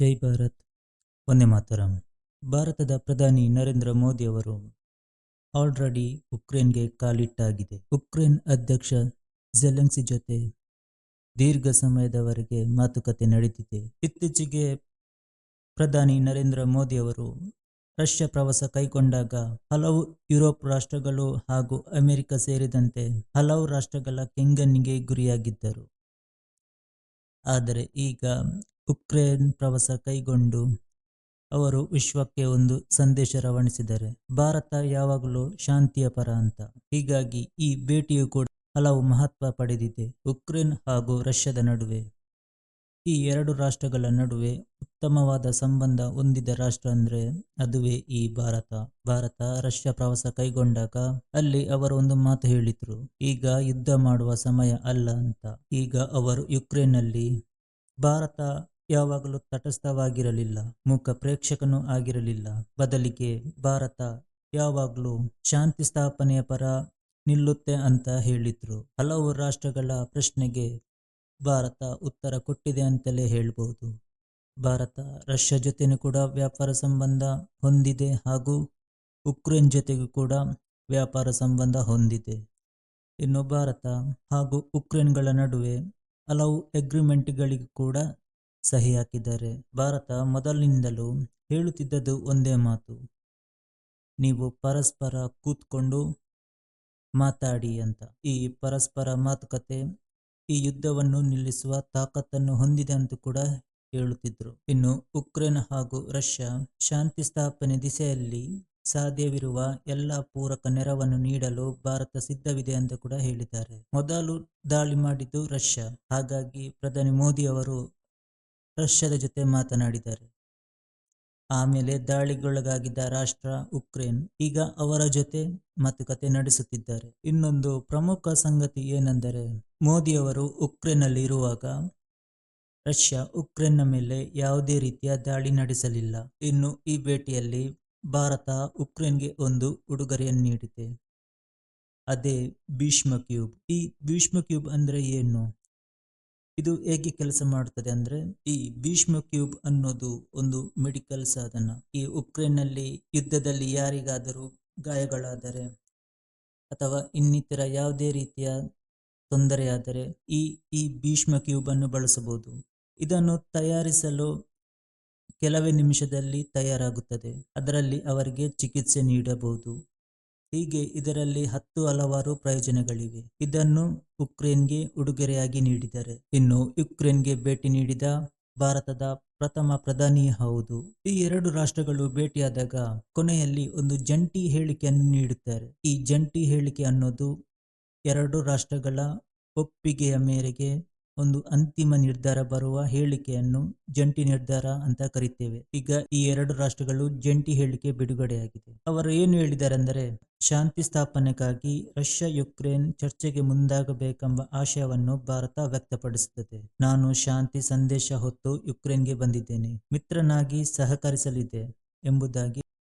ಜೈ ಭಾರತ್. ವಂದೇ ಮಾತರಂ. ಭಾರತದ ಪ್ರಧಾನಿ ನರೇಂದ್ರ ಮೋದಿ ಅವರು ಆಲ್ರೆಡಿ ಉಕ್ರೇನ್ಗೆ ಕಾಲಿಟ್ಟಾಗಿದೆ. ಉಕ್ರೇನ್ ಅಧ್ಯಕ್ಷ ಜೆಲೆನ್ಸಿ ಜೊತೆ ದೀರ್ಘ ಸಮಯದವರೆಗೆ ಮಾತುಕತೆ ನಡೆದಿದೆ. ಇತ್ತೀಚೆಗೆ ಪ್ರಧಾನಿ ನರೇಂದ್ರ ಮೋದಿ ಅವರು ರಷ್ಯಾ ಪ್ರವಾಸ ಕೈಗೊಂಡಾಗ ಹಲವು ಯುರೋಪ್ ರಾಷ್ಟ್ರಗಳು ಹಾಗೂ ಅಮೆರಿಕ ಸೇರಿದಂತೆ ಹಲವು ರಾಷ್ಟ್ರಗಳ ಕೆಂಗಣ್ಣಿಗೆ ಗುರಿಯಾಗಿದ್ದರು. ಆದರೆ ಈಗ ಉಕ್ರೇನ್ ಪ್ರವಾಸ ಕೈಗೊಂಡು ಅವರು ವಿಶ್ವಕ್ಕೆ ಒಂದು ಸಂದೇಶ ರವಾನಿಸಿದ್ದಾರೆ. ಭಾರತ ಯಾವಾಗಲೂ ಶಾಂತಿಯ ಪರ ಅಂತ. ಹೀಗಾಗಿ ಈ ಭೇಟಿಯು ಕೂಡ ಹಲವು ಮಹತ್ವ ಪಡೆದಿದೆ. ಉಕ್ರೇನ್ ಹಾಗೂ ರಷ್ಯಾದ ನಡುವೆ. ಈ ಎರಡು ರಾಷ್ಟ್ರಗಳ ನಡುವೆ ಉತ್ತಮವಾದ ಸಂಬಂಧ ಹೊಂದಿದ ರಾಷ್ಟ್ರ ಅಂದರೆ ಅದುವೇ ಈ ಭಾರತ. ಭಾರತ ರಷ್ಯಾ ಪ್ರವಾಸ ಕೈಗೊಂಡಾಗ ಅಲ್ಲಿ ಅವರು ಒಂದು ಮಾತು ಹೇಳಿದರು. ಈಗ ಯುದ್ಧ ಮಾಡುವ ಸಮಯ ಅಲ್ಲ ಅಂತ. ಈಗ ಅವರು ಯುಕ್ರೇನ್ನಲ್ಲಿ ಭಾರತ ಯಾವಾಗಲೂ ತಟಸ್ಥವಾಗಿರಲಿಲ್ಲ, ಮೂಕ ಪ್ರೇಕ್ಷಕನೂ ಆಗಿರಲಿಲ್ಲ. ಬದಲಿಗೆ ಭಾರತ ಯಾವಾಗಲೂ ಶಾಂತಿ ಸ್ಥಾಪನೆಯ ಪರ ನಿಲ್ಲುತ್ತೆ ಅಂತ ಹೇಳಿದ್ರು. ಹಲವು ರಾಷ್ಟ್ರಗಳ ಪ್ರಶ್ನೆಗೆ ಭಾರತ ಉತ್ತರ ಕೊಟ್ಟಿದೆ ಅಂತಲೇ ಹೇಳ್ಬೋದು. ಭಾರತ, ರಷ್ಯಾ ಜೊತೆನೂ ಕೂಡ ವ್ಯಾಪಾರ ಸಂಬಂಧ ಹೊಂದಿದೆ ಹಾಗೂ ಉಕ್ರೇನ್ ಜೊತೆಗೂ ಕೂಡ ವ್ಯಾಪಾರ ಸಂಬಂಧ ಹೊಂದಿದೆ. ಇನ್ನು ಭಾರತ ಹಾಗೂ ಉಕ್ರೇನ್ಗಳ ನಡುವೆ ಹಲವು ಎಗ್ರಿಮೆಂಟ್ಗಳಿಗೂ ಕೂಡ ಸಹಿ ಹಾಕಿದ್ದಾರೆ. ಭಾರತ ಮೊದಲಿನಿಂದಲೂ ಹೇಳುತ್ತಿದ್ದದ್ದು ಒಂದೇ ಮಾತು. ನೀವು ಪರಸ್ಪರ ಕೂತ್ಕೊಂಡು ಮಾತಾಡಿ ಅಂತ. ಈ ಪರಸ್ಪರ ಮಾತುಕತೆ ಈ ಯುದ್ಧವನ್ನು ನಿಲ್ಲಿಸುವ ತಾಕತ್ತನ್ನು ಹೊಂದಿದೆ ಅಂತ ಕೂಡ ಹೇಳುತ್ತಿದ್ರು. ಇನ್ನು ಉಕ್ರೇನ್ ಹಾಗೂ ರಷ್ಯಾ ಶಾಂತಿ ಸ್ಥಾಪನೆ ದಿಸೆಯಲ್ಲಿ ಸಾಧ್ಯವಿರುವ ಎಲ್ಲ ಪೂರಕ ನೆರವನ್ನು ನೀಡಲು ಭಾರತ ಸಿದ್ಧವಿದೆ ಅಂತ ಕೂಡ ಹೇಳಿದ್ದಾರೆ. ಮೊದಲು ದಾಳಿ ಮಾಡಿದ್ದು ರಷ್ಯಾ. ಹಾಗಾಗಿ ಪ್ರಧಾನಿ ಮೋದಿ ಅವರು ರಷ್ಯಾದ ಜೊತೆ ಮಾತನಾಡಿದ್ದಾರೆ. ಆಮೇಲೆ ದಾಳಿಗೊಳಗಾಗಿದ್ದ ರಾಷ್ಟ್ರ ಉಕ್ರೇನ್, ಈಗ ಅವರ ಜೊತೆ ಮಾತುಕತೆ ನಡೆಸುತ್ತಿದ್ದಾರೆ. ಇನ್ನೊಂದು ಪ್ರಮುಖ ಸಂಗತಿ ಏನೆಂದರೆ, ಮೋದಿಯವರು ಉಕ್ರೇನ್ನಲ್ಲಿ ಇರುವಾಗ ರಷ್ಯಾ ಉಕ್ರೇನ್ನ ಮೇಲೆ ಯಾವುದೇ ರೀತಿಯ ದಾಳಿ ನಡೆಸಲಿಲ್ಲ. ಇನ್ನು ಈ ಭೇಟಿಯಲ್ಲಿ ಭಾರತ ಉಕ್ರೇನ್ಗೆ ಒಂದು ಉಡುಗೊರೆಯನ್ನು ನೀಡಿದೆ. ಅದೇ ಭೀಷ್ಮ ಕ್ಯೂಬ್. ಈ ಭೀಷ್ಮ ಕ್ಯೂಬ್ ಅಂದರೆ ಏನು? ಇದು ಹೇಗೆ ಕೆಲಸ ಮಾಡುತ್ತದೆ ಅಂದ್ರೆ ಈ ಭೀಷ್ಮ ಕ್ಯೂಬ್ ಅನ್ನೋದು ಒಂದು ಮೆಡಿಕಲ್ ಸಾಧನ. ಈ ಉಕ್ರೇನ್ನಲ್ಲಿ ಯುದ್ಧದಲ್ಲಿ ಯಾರಿಗಾದರೂ ಗಾಯಗಳಾದರೆ ಅಥವಾ ಇನ್ನಿತರ ಯಾವುದೇ ರೀತಿಯ ತೊಂದರೆಯಾದರೆ ಈ ಈ ಭೀಷ್ಮ ಕ್ಯೂಬ್ ಅನ್ನು ಬಳಸಬಹುದು. ಇದನ್ನು ತಯಾರಿಸಲು ಕೆಲವೇ ನಿಮಿಷದಲ್ಲಿ ತಯಾರಾಗುತ್ತದೆ. ಅದರಲ್ಲಿ ಅವರಿಗೆ ಚಿಕಿತ್ಸೆ ನೀಡಬಹುದು. ಹೀಗೆ ಇದರಲ್ಲಿ ಹತ್ತು ಹಲವಾರು ಪ್ರಯೋಜನಗಳಿವೆ. ಇದನ್ನು ಉಕ್ರೇನ್ಗೆ ಉಡುಗೊರೆಯಾಗಿ ನೀಡಿದ್ದಾರೆ ಇನ್ನು ಯುಕ್ರೇನ್ಗೆ ಭೇಟಿ ನೀಡಿದ ಭಾರತದ ಪ್ರಥಮ ಪ್ರಧಾನಿ ಹೌದು. ಈ ಎರಡು ರಾಷ್ಟ್ರಗಳು ಭೇಟಿಯಾದಾಗ ಕೊನೆಯಲ್ಲಿ ಒಂದು ಜಂಟಿ ಹೇಳಿಕೆಯನ್ನು ನೀಡುತ್ತಾರೆ. ಈ ಜಂಟಿ ಹೇಳಿಕೆ ಅನ್ನೋದು ಎರಡು ರಾಷ್ಟ್ರಗಳ ಒಪ್ಪಿಗೆಯ ಮೇರೆಗೆ ಒಂದು ಅಂತಿಮ ನಿರ್ಧಾರ ಬರುವ ಹೇಳಿಕೆಯನ್ನು ಜಂಟಿ ನಿರ್ಧಾರ ಅಂತ ಕರಿತೇವೆ. ಈಗ ಈ ಎರಡು ರಾಷ್ಟ್ರಗಳು ಜಂಟಿ ಹೇಳಿಕೆ ಬಿಡುಗಡೆಯಾಗಿದೆ. ಅವರು ಏನು ಹೇಳಿದ್ದಾರೆ ಅಂದರೆ ಶಾಂತಿ ಸ್ಥಾಪನೆಗಾಗಿ ರಷ್ಯಾ ಯುಕ್ರೇನ್ ಚರ್ಚೆಗೆ ಮುಂದಾಗಬೇಕೆಂಬ ಆಶಯವನ್ನು ಭಾರತ ವ್ಯಕ್ತಪಡಿಸುತ್ತದೆ. ನಾನು ಶಾಂತಿ ಸಂದೇಶ ಹೊತ್ತು ಯುಕ್ರೇನ್ಗೆ ಬಂದಿದ್ದೇನೆ. ಮಿತ್ರನಾಗಿ ಸಹಕರಿಸಲಿದೆ ಎಂಬುದಾಗಿ